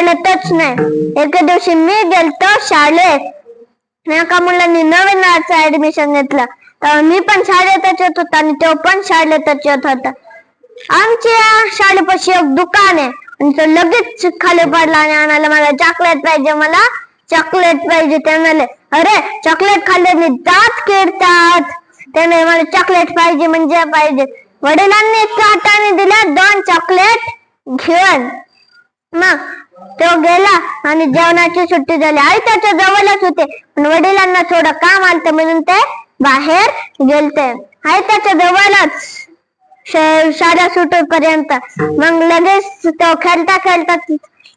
कळतच नाही. एके दिवशी मी गेलतो शाळेत. एका मुलांनी नवीन ऍडमिशन घेतलं. तर मी पण शाळेतच येत होता आणि तो पण शाळेतच येत होता. आमच्या शाळेपाशी एक दुकान आहे. आणि तो लगेच खाली पडला आणि आम्हाला मला चॉकलेट पाहिजे मला. चॉकलेट पाहिजे ते म्हणाले अरे चॉकलेट खाल्ल्याने दात किडतात. त्याने मला चॉकलेट पाहिजे म्हणजे पाहिजे. वडिलांनी हाताने दिल्या दोन चॉकलेट घेऊन. मग तो गेला आणि जेवणाची सुट्टी झाली. आई त्याच्या जवळच होते पण वडिलांना थोडं काम आलत म्हणून ते बाहेर गेलते. आई त्याच्या जवळच शाळा सुटेपर्यंत. मग लगेच तो खेळता खेळता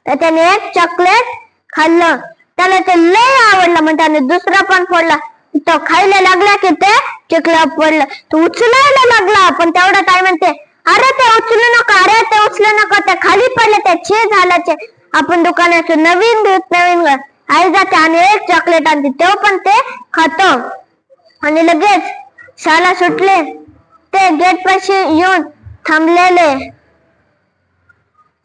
त्याने एक चॉकलेट खाल्लं. त्याला ते लय आवडलं मग त्याने दुसरा पण फोडला. तो खायला लागला की ते चिखला पडलं तो उचलायला लागला पण तेवढा काय म्हणते अरे ते उचलू नका अरे ते उचलू नका ते खाली पडले ते छे झाल्याचे आपण दुकानाचं नवीन दूध नवीन आई जाते आणि एक चॉकलेट आणते तो पण ते खातो. आणि लगेच शाळा सुटले ते गेट पाशी येऊन थांबलेले.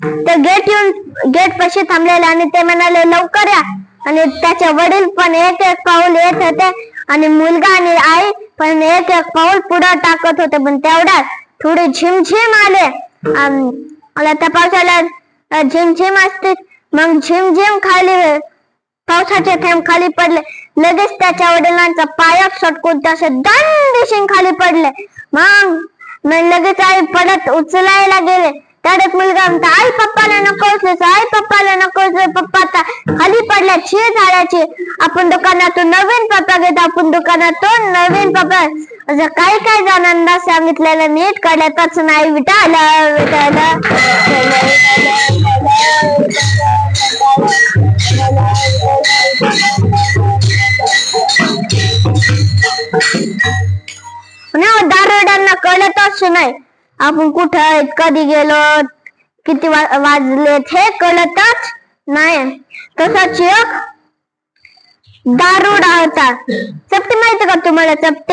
ते गेट येऊन गेट पाशी थांबलेले आणि ते म्हणाले लवकर या. आणि त्याचे वडील पण एक एक पाऊल येत होते आणि मुलगा आणि आई पण एक एक पाऊल पुढे टाकत होते. पण तेवढ्यात थोडी झिमझिम आले. अं, मला त्या पावसाला झिमझिम असते. मग झिमझिम खाली पावसाचे थेंब खाली पडले. लगेच त्याच्या वडिलांचा पायात सटकून तसे दिशेन खाली पडले. मग मग लगेच आई पडत उचलायला गेले. त्यात मुलगा म्हणता आई पप्पाला नको उचलूस आई पप्पाला नको उचलू पप्पा खाली पडल्या छे झाडाची आपण दुकानातून नवीन पप्पा घेत आपण दुकानातून नवीन पप्पा असं काही काही जणांना सांगितलेलं नीट कळतच नाही. विटाला विटाला हो, दारोड्यांना कळतच नाही. आपण कुठं आहेत कधी गेलो किती वाजलेत हे कळतच नाही. तसाच एक दारुडा होता चपटी माहिती का तुम्हाला? चपटी